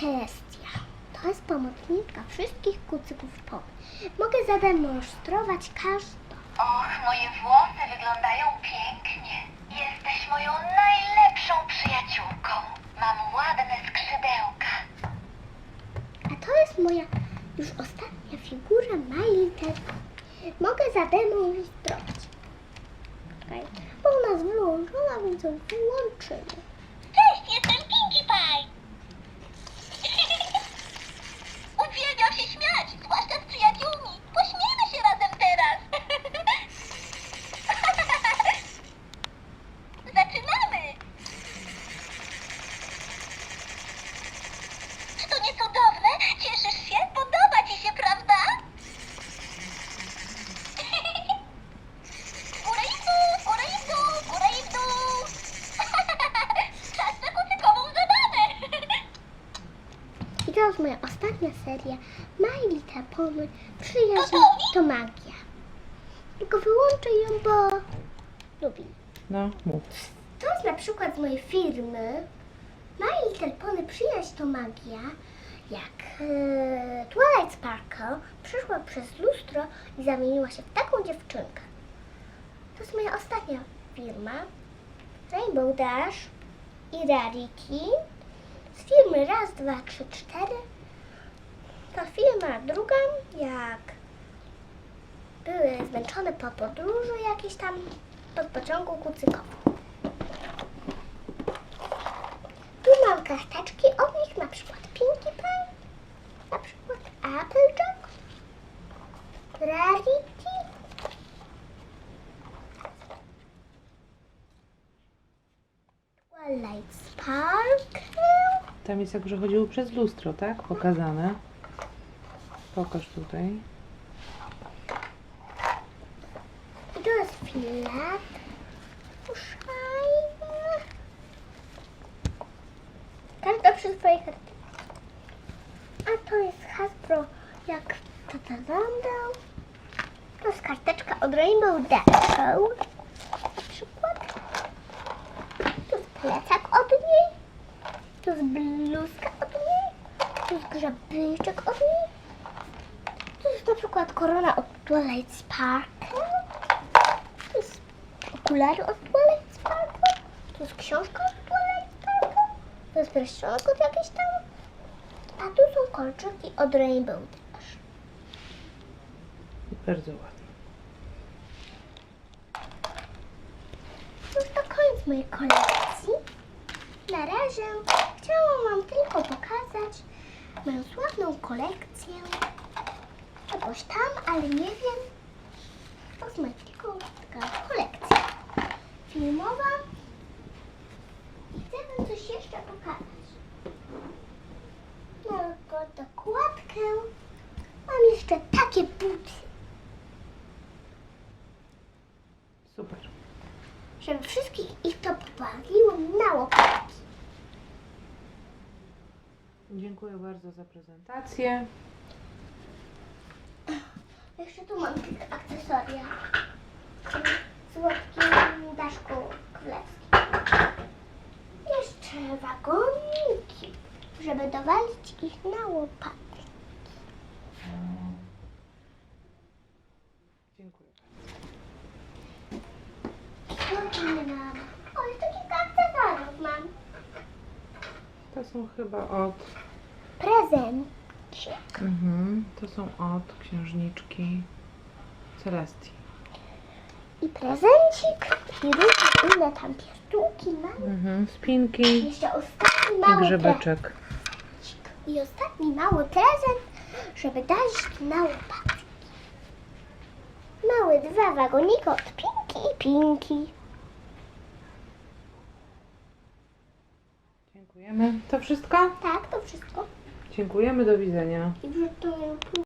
Celestia. To jest pomocniczka wszystkich kucyków poły. Mogę zademonstrować każdą. Och, moje włosy wyglądają pięknie. Jesteś moją najlepszą przyjaciółką. Mam ładne skrzydełka. A to jest moja już ostatnia figura My Little Pony. Mogę zademonstrować. Czekaj, bo ona jest wyłączona, więc ją wyłączymy. Jest moja ostatnia seria. My Little Pony. Przyjaźń to magia. Tylko wyłączę ją, bo lubię. No, mów. To jest na przykład z mojej firmy. My Little Pony Przyjaźń to magia. Jak e, Twilight Sparkle przyszła przez lustro i zamieniła się w taką dziewczynkę. To jest moja ostatnia firma. Rainbow Dash i Rarity. Z firmy raz, dwa, trzy, cztery. To firma druga, jak były zmęczone po podróży jakieś tam pod pociągu kucykowym. Tu mam karteczki od nich, na przykład Pinkie Pie, na przykład Applejack, Rarity, Twilight Sparkle, Tam jest jak, że chodziły przez lustro, tak? Pokazane. Pokaż tutaj. i to jest filet, szajba. Każda przy swojej kartce. A to jest Hasbro, jak to wyglądał. To jest karteczka od Rainbow Dash. Na przykład. To jest plecak od niej. To jest bluzka od niej. To jest grzebyczek od niej. Jest na przykład korona od Twilight Sparkle. To jest okulary od Twilight Sparkle. To jest książka od Twilight Sparkle. To jest pierścionek od jakiejś tam. A tu są kolczyki od Rainbow Dash. Bardzo ładnie. To już to koniec mojej kolekcji. Na razie chciałam Wam tylko pokazać moją sławną kolekcję. Czegoś tam, ale nie wiem. To jest moja tylko taka kolekcja filmowa. I chcę Wam coś jeszcze pokazać. Na dokładkę mam jeszcze takie buty. Super. żeby wszystkich ich to pobawiło na łopatki. Dziękuję bardzo za prezentację. Jeszcze tu mam kilka akcesoria. Słodki daszku królewski. Jeszcze wagoniki, żeby dowalić ich na łopatki. Dziękuję. Mam? O, jeszcze kilka akcesoriów mam. To są chyba od... Prezencik. Mhm. To są od księżniczki Celestii. I prezencik. I różne inne tam pierdółki mam. Mhm. Spinki Jeszcze ostatni i mały prezent. I ostatni mały prezent, żeby dać na łopatki. Małe dwa wagoniki od Pinki i Pinki. Dziękujemy. To wszystko? Tak, to wszystko. Dziękujemy, do widzenia.